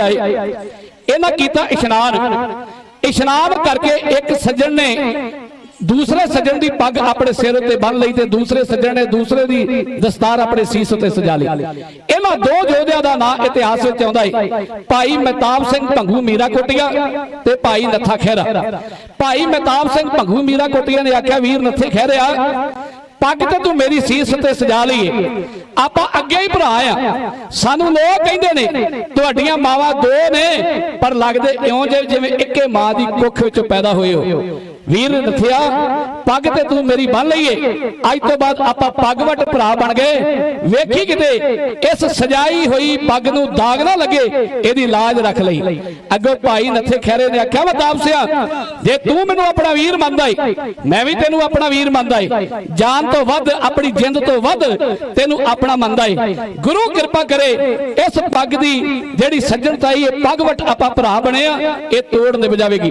ਇਹਨਾਂ ਕੀਤਾ ਇਸ਼ਨਾਨ। ਇਸ਼ਨਾਨ ਕਰਕੇ ਇੱਕ ਸੱਜਣ ਨੇ ਦੂਸਰੇ ਸੱਜਣ ਦੀ ਪੱਗ ਆਪਣੇ ਸਿਰ ਉੱਤੇ ਬੰਨ ਲਈ ਤੇ ਦੂਸਰੇ ਸੱਜਣ ਨੇ ਦੂਸਰੇ ਦੀ ਦਸਤਾਰ ਆਪਣੇ ਸੀਸ ਉੱਤੇ ਸਜਾ ਲਈ। ਇਹਨਾਂ ਦੋ ਯੋਧਿਆਂ ਦਾ ਨਾਂ ਇਤਿਹਾਸ ਵਿੱਚ ਆਉਂਦਾ ਹੈ ਭਾਈ ਮਹਿਤਾਬ ਸਿੰਘ ਭੰਗੂ ਮੀਰਾ ਕੋਟੀਆ ਤੇ ਭਾਈ ਨੱਥਾ ਖਹਿਰਾ। ਭਾਈ ਮਹਿਤਾਬ ਸਿੰਘ ਭੰਗੂ ਮੀਰਾ ਕੋਟੀਆ ਨੇ ਆਖਿਆ, ਵੀਰ, ਨੱਥੇ ਖਹਿਰਿਆ। ਪੱਗ ਤੇ ਤੂੰ ਮੇਰੀ ਸੀਸ ਤੇ ਸਜਾ ਲਈਏ। ਆਪਾਂ ਅੱਗੇ ਹੀ ਭਰਾ ਆ। ਸਾਨੂੰ ਲੋਕ ਕਹਿੰਦੇ ਨੇ, ਤੁਹਾਡੀਆਂ ਮਾਵਾਂ ਦੋ ਨੇ, ਪਰ ਲੱਗਦੇ ਇਉਂ ਜਿਵੇਂ ਜਿਵੇਂ ਇੱਕੇ ਮਾਂ ਦੀ ਕੁੱਖ ਵਿੱਚੋਂ ਪੈਦਾ ਹੋਏ ਹੋ। ਵੀਰ ਨਥਿਆ ਪੱਗ ਤੇ ਤੂੰ ਮੇਰੀ ਬੰਨ ਲਈਏ। ਅੱਜ ਤੋਂ ਬਾਅਦ ਆਪਾਂ ਪੱਗ ਵੱਟ ਭਰਾ ਬਣ ਗਏ। ਵੇਖੀ ਕਿਤੇ ਇਸ ਸਜਾਈ ਹੋਈ ਪੱਗ ਨੂੰ ਦਾਗ ਨਾ ਲੱਗੇ ਇਹਦੀ ਲਾਜ ਰੱਖ ਲਈ। ਅੱਗੋਂ ਭਾਈ ਨੱਥੇ ਖੈਰੇ ਨੇ ਆਖਿਆ ਵਾ ਤਾਪਸਿਆ ਜੇ ਤੂੰ ਮੈਨੂੰ ਆਪਣਾ ਵੀਰ ਮੰਨਦਾ ਏ ਮੈਂ ਵੀ ਤੈਨੂੰ ਆਪਣਾ ਵੀਰ ਮੰਨਦਾ ਏ। ਜਾਨ ਤੋਂ ਵੱਧ ਆਪਣੀ ਜਿੰਦ ਤੋਂ ਵੱਧ ਤੈਨੂੰ ਆਪਣਾ ਮੰਨਦਾ ਏ। ਗੁਰੂ ਕਿਰਪਾ ਕਰੇ ਇਸ ਪੱਗ ਦੀ ਜਿਹੜੀ ਸੱਜਣਤਾਈ ਇਹ ਪੱਗ ਵਟ ਆਪਾਂ ਭਰਾ ਬਣੇ ਆ ਇਹ ਤੋੜ ਨਿਭ ਜਾਵੇਗੀ।